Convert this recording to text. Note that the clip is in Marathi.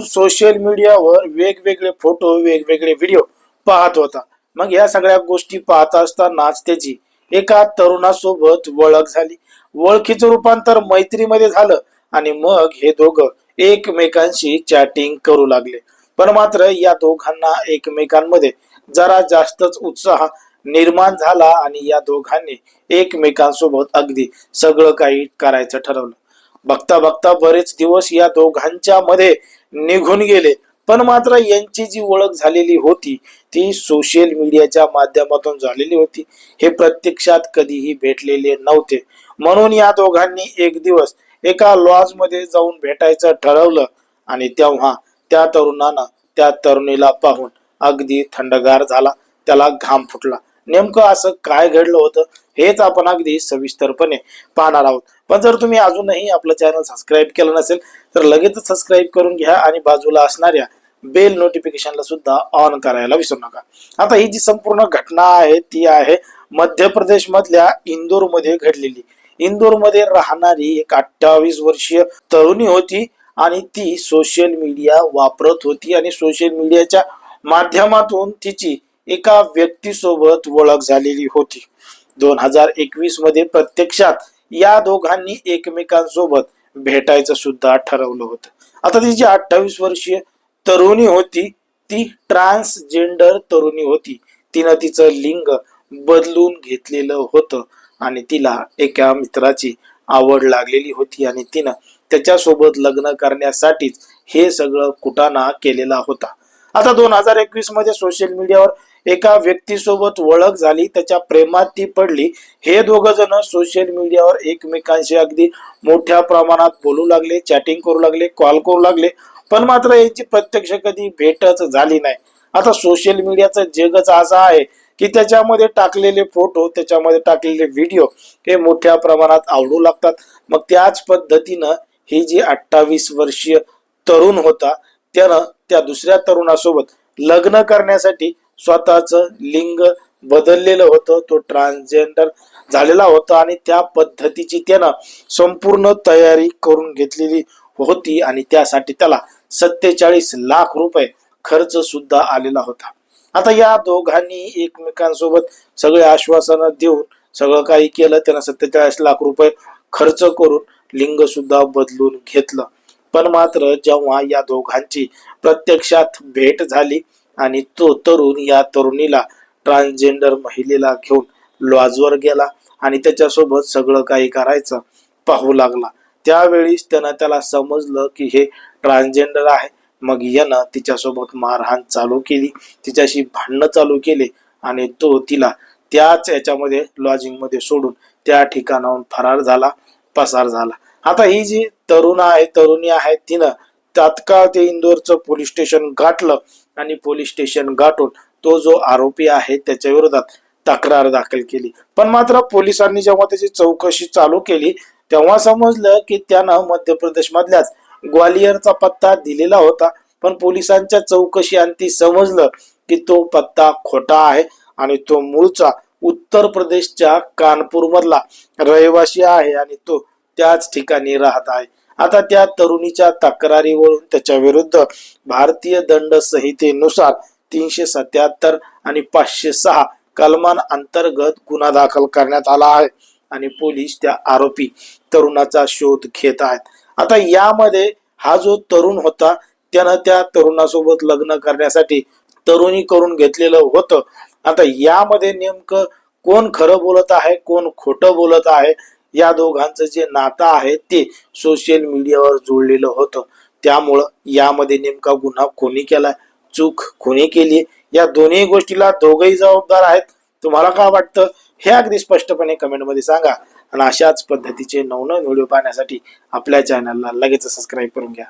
सोशल मीडियावर वेगवेगळे फोटो वेगवेगळे व्हिडिओ पाहत होता. मग या सगळ्या गोष्टी पाहत असतानाच त्याची एका तरुणासोबत ओळख झाली. ओळखीचं रूपांतर मैत्रीमध्ये झालं आणि मग हे दोघं एकमेकांशी चॅटिंग करू लागले. पण मात्र या दोघांना एकमेकांमध्ये जरा जास्तच उत्साह निर्माण झाला आणि या दोघांनी एकमेकांसोबत अगदी सगळं काही करायचं ठरवलं. बघता बघता बरेच दिवस या दोघांच्या मध्ये निघून गेले. पण मात्र यांची जी ओळख झालेली होती ती सोशल मीडियाच्या माध्यमातून झालेली होती. हे प्रत्यक्षात कधीही भेटलेले नव्हते. म्हणून या दोघांनी एक दिवस एका लॉजमध्ये जाऊन भेटायचं ठरवलं आणि तेव्हा त्या तरुणानं त्या तरुणीला पाहून अगदी थंडगार झाला. त्याला घाम फुटला. नेमकं असं काय घडलं होतं हेच आपण अगदी सविस्तरपणे पाहणार आहोत. पण जर तुम्ही अजूनही आपलं चॅनल सबस्क्राईब केलं नसेल तर लगेचच सबस्क्राईब करून घ्या आणि बाजूला असणाऱ्या बेल नोटिफिकेशनला सुद्धा ऑन करायला विसरू नका. आता ही जी संपूर्ण घटना आहे ती आहे मध्य प्रदेश मधल्या इंदोरमध्ये घडलेली. इंदोरमध्ये राहणारी एक अठ्ठावीस वर्षीय तरुणी होती आणि ती सोशल मीडिया वापरत होती आणि सोशल मीडियाच्या माध्यमातून तिची एका व्यक्तीसोबत ओळख झालेली होती. दोन हजार एकवीसमध्ये प्रत्यक्षात या दोघांनी एकमेकांसोबत भेटायचं सुद्धा ठरवलं होतं. आता ती जी अठ्ठावीस वर्षीय तरुणी होती ती ट्रान्सजेंडर तरुणी होती. तिनं तिचं लिंग बदलून घेतलेलं होतं आणि तिला एका मित्राची आवड लागलेली होती आणि तिनं त्याच्यासोबत लग्न करण्यासाठीच हे सगळं कुटाणा केलेला होता. आता दोन हजार एकवीसमध्ये सोशल मीडियावर एका व्यक्तीसोबत ओळख झाली त्याच्या प्रेमात ती पडली. हे दोघ जण सोशल मीडियावर एकमेकांशी अगदी मोठ्या प्रमाणात बोलू लागले चॅटिंग करू लागले कॉल करू लागले पण मात्र यांची प्रत्यक्ष कधी भेटच झाली नाही. आता सोशल मीडियाचं जगच असं आहे की त्याच्यामध्ये टाकलेले फोटो त्याच्यामध्ये टाकलेले व्हिडिओ हे मोठ्या प्रमाणात आवडू लागतात. मग त्याच पद्धतीनं ही जी अठ्ठावीस वर्षीय तरुण होता त्यानं त्या दुसऱ्या तरुणासोबत लग्न करण्यासाठी स्वतःच लिंग बदललेलं होतं. तो ट्रान्सजेंडर झालेला होता आणि त्या पद्धतीची त्यानं संपूर्ण तयारी करून घेतलेली होती आणि त्यासाठी त्याला सत्तेचाळीस लाख रुपये खर्च सुद्धा आलेला होता. आता या दोघांनी एकमेकांसोबत सगळे आश्वासनं देऊन सगळं काही केलं. त्यानं सत्तेचाळीस लाख रुपये खर्च करून लिंग सुद्धा बदलून घेतलं. पण मात्र जेव्हा या दोघांची प्रत्यक्षात भेट झाली आणि तो तरुण या तरुणीला ट्रान्सजेंडर महिलेला घेऊन लॉजवर गेला आणि त्याच्यासोबत सगळं काही करायचं पाहू लागला. त्यावेळीच त्यानं त्याला समजलं की हे ट्रान्सजेंडर आहे. मग यानं तिच्यासोबत मारहाण चालू केली. तिच्याशी भांडणं चालू केले आणि तो तिला त्याच याच्यामध्ये लॉजिंगमध्ये सोडून त्या ठिकाणाहून फरार झाला पसार झाला. आता ही जी तरुण आहे तरुणी आहे तिनं तात्काळ ते इंदोरचं पोलीस स्टेशन गाठलं आणि पोलीस स्टेशन गाठून तो जो आरोपी आहे त्याच्या विरोधात तक्रार दाखल केली. पण मात्र पोलिसांनी जेव्हा त्याची चौकशी चालू केली तेव्हा समजलं की त्यानं मध्य प्रदेश मधल्याच ग्वालियरचा पत्ता दिलेला होता. पण पोलिसांच्या चौकशी अंती समजलं की तो पत्ता खोटा आहे आणि तो मूळचा उत्तर प्रदेशच्या कानपूर मधला रहिवासी आहे आणि तो त्याच ठिकाणी राहत आहे. आता त्या तरुणीच्या तक्रारीवरून त्याच्या विरुद्ध भारतीय दंड संहितेनुसार तीनशे सत्याहत्तर आणि पाचशे सहा कलमान अंतर्गत गुन्हा दाखल करण्यात आला आहे आणि पोलीस त्या आरोपी तरुणाचा शोध घेत आहेत. आता यामध्ये हा जो तरुण होता त्यानं त्या तरुणासोबत लग्न करण्यासाठी तरुणी करून घेतलेलं होतं. आता यामध्ये नेमकं कोण खरं बोलत आहे कोण खोटं बोलत आहे या दोघांचं जे नातं आहे ते सोशल मीडियावर जोडलेलं होतं. त्यामुळं यामध्ये नेमका गुन्हा कोणी केलाय चूक कोणी केली या दोन्ही गोष्टीला दोघही जबाबदार आहेत. तुम्हाला काय वाटतं हे अगदी स्पष्टपणे कमेंटमध्ये सांगा. आणि अशाच पद्धतीचे नवनवीन व्हिडिओ पाहण्यासाठी आपल्या चॅनलला लगेच सबस्क्राईब करून घ्या.